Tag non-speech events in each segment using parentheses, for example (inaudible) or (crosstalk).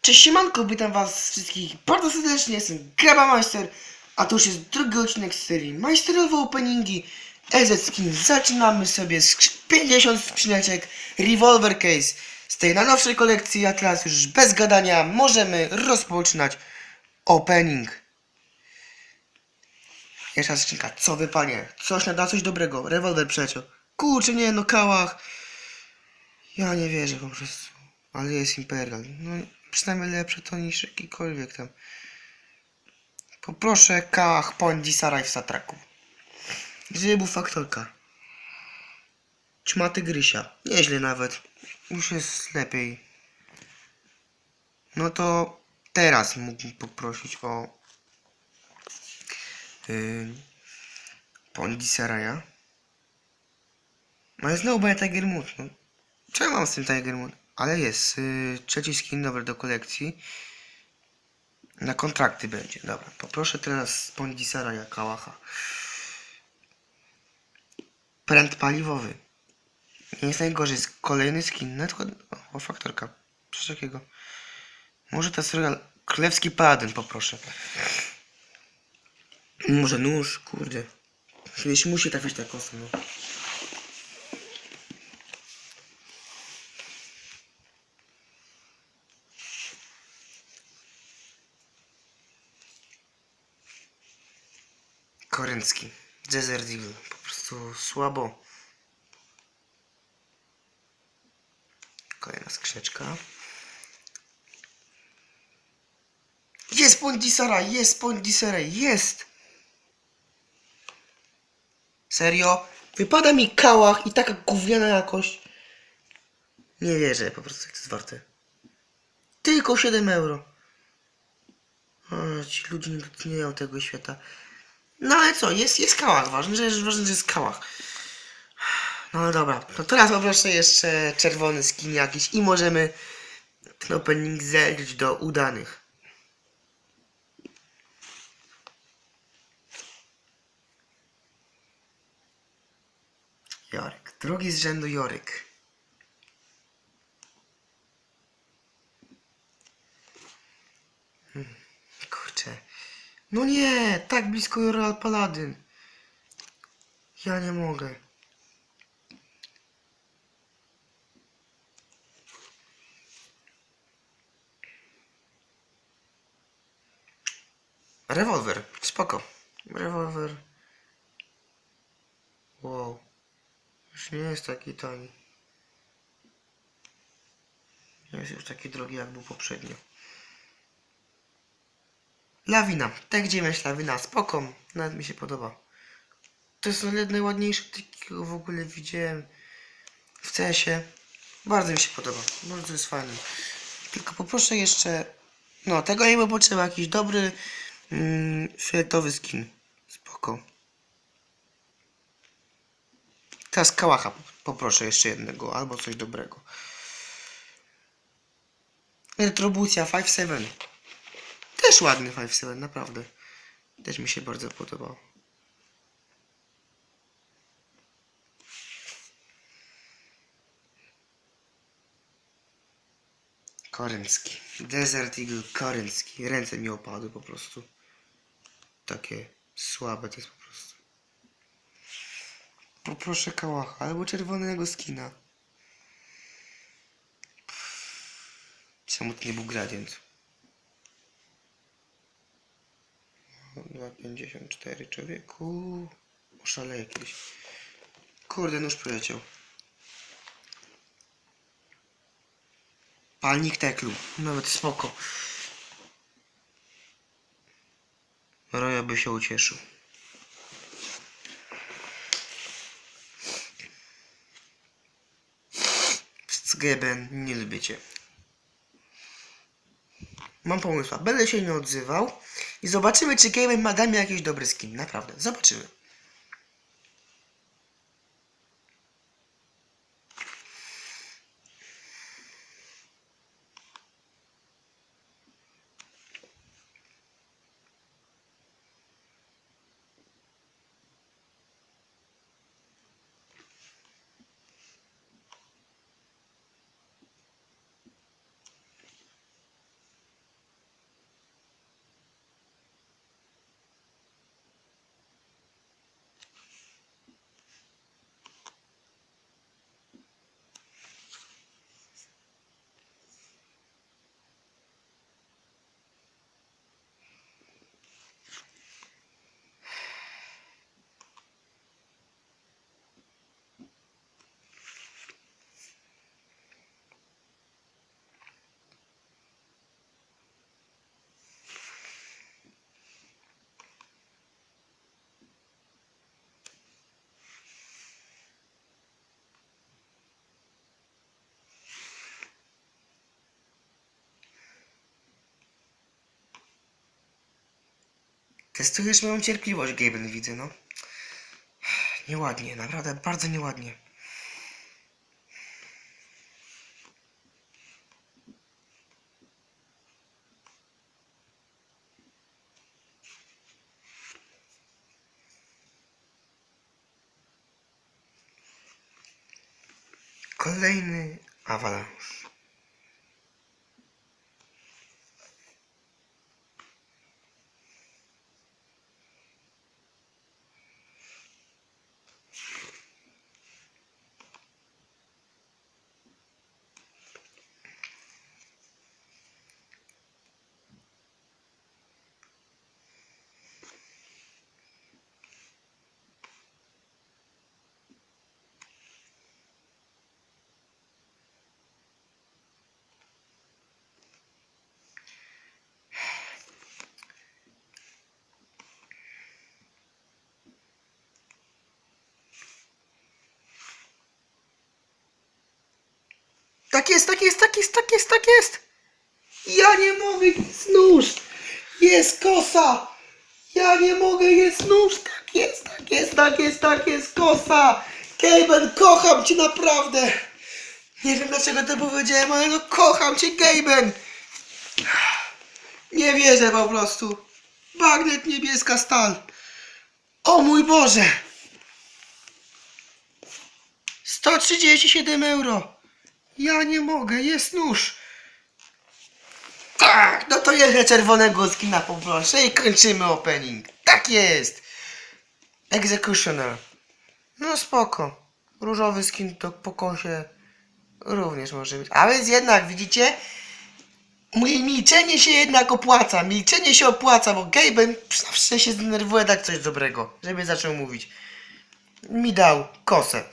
Cześć siemanko, witam was wszystkich bardzo serdecznie, jestem Graba Majster, a to już jest drugi odcinek z serii Majsterowe Openingi EZ Skin. Zaczynamy sobie z 50 skrzyneczek Revolver Case z tej najnowszej kolekcji, a teraz już bez gadania możemy rozpoczynać opening. Pierwsza skrzynka, co wypanie? Coś nada, coś dobrego, rewolwer przeciął. Kurczę, nie no, kałach. Ja nie wierzę po prostu. Ale jest Imperial. No, przynajmniej lepsze to niż jakikolwiek tam. Poproszę kałach Pondi Saraj w Satraku. Żeby był faktorka. Ćmaty Grysia. Nieźle nawet. Już jest lepiej. No to teraz mógłbym poprosić o yy, Pondi Saraja. No i znowu będzie Tiger Mood. No. Ja mam z tym Tiger Moon? Ale jest. Yy, trzeci skin nowy do kolekcji. Na kontrakty będzie. Dobra. Poproszę teraz z Pondisara Jakałacha. Pręd paliwowy. Nie jest najgorzej. Jest kolejny skin. O, faktorka. Coś takiego. Może jest regal. Królewski paladyn poproszę. Może nóż, kurde. Kiedyś musi trafić ta kosa, no. Koryncki. Desert Eagle. Po prostu słabo. Kolejna skrzyneczka. Jest Pondisara, jest Pondisara, jest! Serio? Wypada mi kałach i taka gówniana jakość. Nie wierzę, po prostu jak to jest warte. Tylko 7 euro. O, ci ludzie nie doceniają tego świata. No ale co, jest, jest kałach, ważne, że, ważne, że jest kałach. No dobra, to teraz poproszę jeszcze czerwony skin jakiś i możemy ten opening zerwać do udanych. Joryk, drugi z rzędu Joryk. Hmm, Kurczę. No nie, tak blisko Royal Paladin. Ja nie mogę. Rewolwer, spoko. Rewolwer. Wow. Już nie jest taki tani. Nie jest już taki drogi jak był poprzednio. Lawina. Tak gdzie miałeś lawina. Spoko. Nawet mi się podoba. To jest najładniejszy, jakiego w ogóle widziałem w CS-ie. Bardzo mi się podoba. Bardzo jest fajny. Tylko poproszę jeszcze... No, tego nie było potrzeba. Jakiś dobry mm, fioletowy skin. Spoko. Teraz kałacha poproszę jeszcze jednego. Albo coś dobrego. Retrobucja 5-7. Też ładny 5-7, naprawdę. Też mi się bardzo podobał. Koryncki. Desert Eagle koryncki. Ręce mi opadły po prostu. Takie słabe to jest po prostu. Poproszę kałacha albo czerwonego skina. Czemu to nie był gradient? 2,54 człowieku. Oszaleję jakieś. Kurde, nóż poleciał. Palnik teklu. Nawet spoko. Roja by się ucieszył. Skeben, nie lubicie. Mam pomysł, będę się nie odzywał i zobaczymy, czy Game ma mi jakiś dobry skin. Naprawdę, zobaczymy. Testujesz moją cierpliwość, Gaben, widzę, no. Nieładnie, naprawdę bardzo nieładnie. Kolejny awalanż. Tak jest, tak jest, tak jest, tak jest, tak jest. Ja nie mogę, jest nóż. Jest kosa. Ja nie mogę, jest nóż. Tak jest, tak jest, tak jest, tak jest, kosa. Gaben, kocham cię naprawdę. Nie wiem dlaczego to powiedziałem, ale no kocham cię, Gaben. Nie wierzę po prostu. Bagnet niebieska stal. O mój Boże. 137 euro. Ja nie mogę, jest nóż. Tak, no to jeszcze czerwonego skina poproszę i kończymy opening. Tak jest. Executioner. No spoko. Różowy skin to po kosie również może być. A więc jednak, widzicie? Moje milczenie się jednak opłaca. Milczenie się opłaca, bo Gaben zawsze się zdenerwuje dać coś dobrego, żeby zaczął mówić. Mi dał kosę.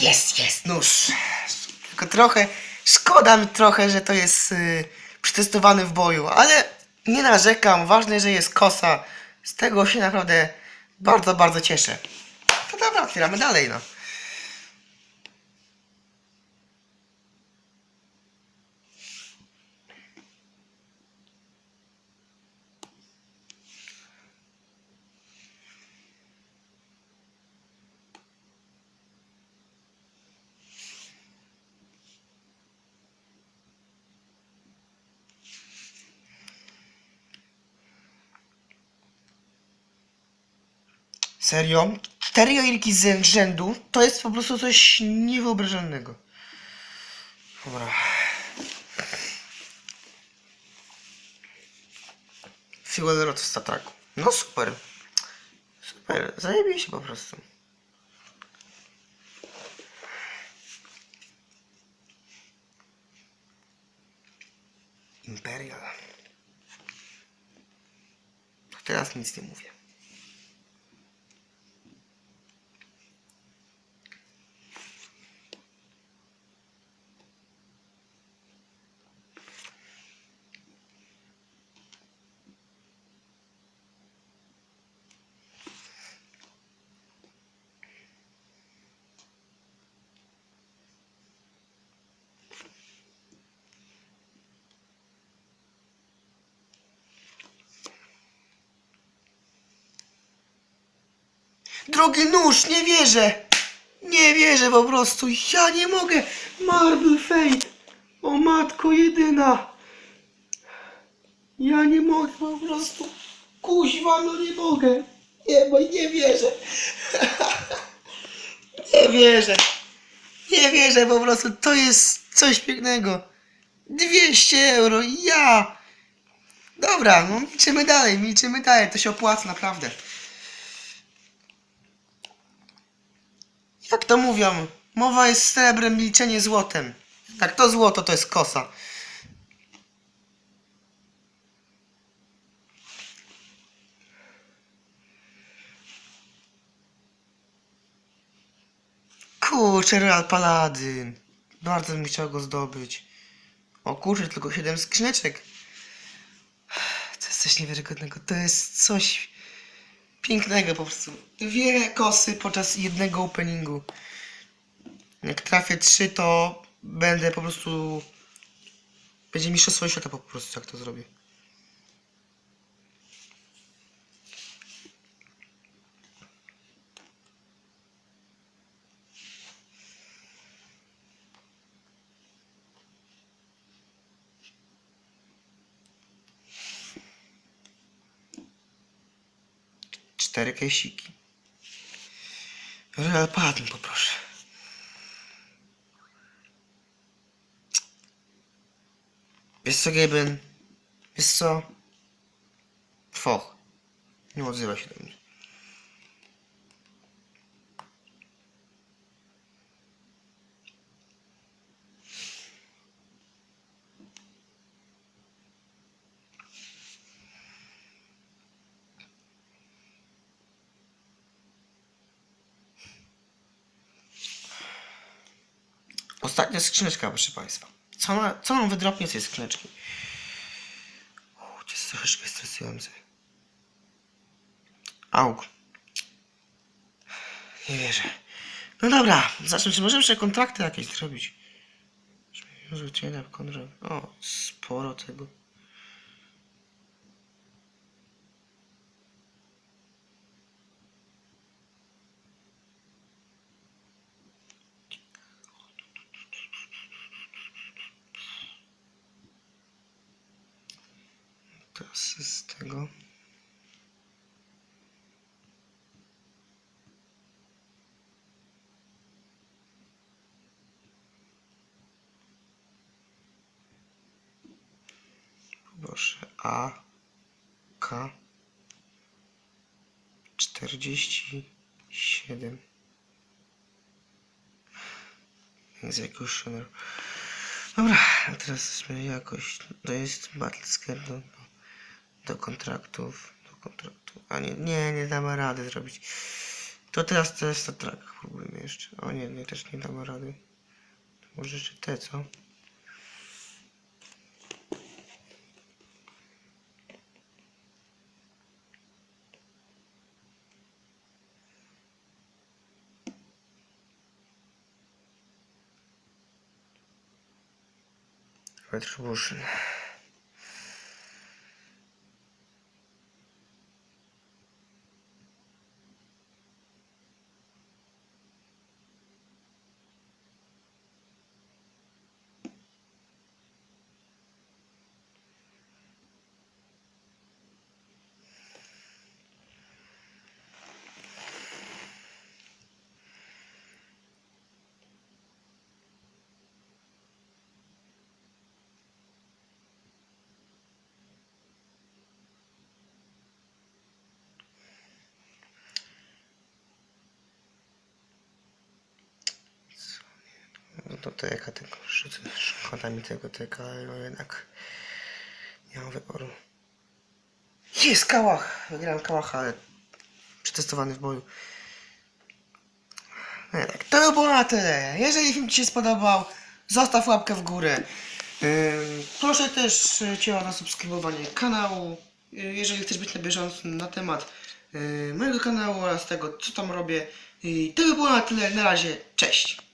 Jest, jest, nóż. Tylko trochę, szkoda mi trochę, że to jest y, przetestowany w boju, ale nie narzekam. Ważne, że jest kosa. Z tego się naprawdę bardzo, bardzo cieszę. To dobra, otwieramy dalej, no. Serio? Cztery joilki z rzędu to jest po prostu coś niewyobrażalnego. Dobra. Fuel rod w stataku. No super. Super. Zajebiście po prostu. Imperial. Teraz nic nie mówię. Drogi nóż, nie wierzę! Nie wierzę po prostu, ja nie mogę! Marble Fate! O matko jedyna! Ja nie mogę po prostu! Kuźwa, no nie mogę! Nie, bo nie wierzę! (laughs) nie wierzę! Nie wierzę po prostu, to jest coś pięknego! 200 euro, ja! Dobra, no milczymy dalej, milczymy dalej, to się opłaca naprawdę. Jak to mówią? Mowa jest srebrem, milczenie złotem. Tak, to złoto to jest kosa. Kurczę, Real Paladyn. Bardzo bym chciał go zdobyć. O kurczę, tylko 7 skrzyneczek. To jest coś niewiarygodnego. To jest coś pięknego po prostu. Dwie kosy podczas jednego openingu. Jak trafię trzy, to będę po prostu... Będzie mistrzostwo świata po prostu, jak to zrobię. Cztery kejsiki. Real poproszę. Wiesz co, Gaben? Wiesz co? Foch. Nie odzywa się do mnie. Ostatnia skrzyneczka, proszę Państwa. Co, nam wydropnie z tej skrzyneczki? Uuu, jest troszeczkę stresujący. Auk. Nie wierzę. No dobra, zacznę. Czy możemy jeszcze kontrakty jakieś zrobić? W kontrakt. O, sporo tego. Teraz z tego. Proszę A K 47 z jakiegoś szaneru. Dobra, a teraz zmienię jakość. To jest Battle Scar do, kontraktów. Do kontraktów. A nie, nie, nie damy rady zrobić. To teraz to jest track. Próbujmy jeszcze. O nie, nie, też nie damy rady. To może jeszcze te, co? Retribution. No to teka tylko. Szkoda mi tego teka, no jednak nie mam wyboru. Jest kałach! Wygrałem kałacha, ale przetestowany w boju. No tak, to było na tyle. Jeżeli film Ci się spodobał, zostaw łapkę w górę. Proszę też Cię o zasubskrybowanie kanału, y, jeżeli chcesz być na bieżąco na temat y, mojego kanału oraz tego, co tam robię. I to by było na tyle. Na razie, cześć!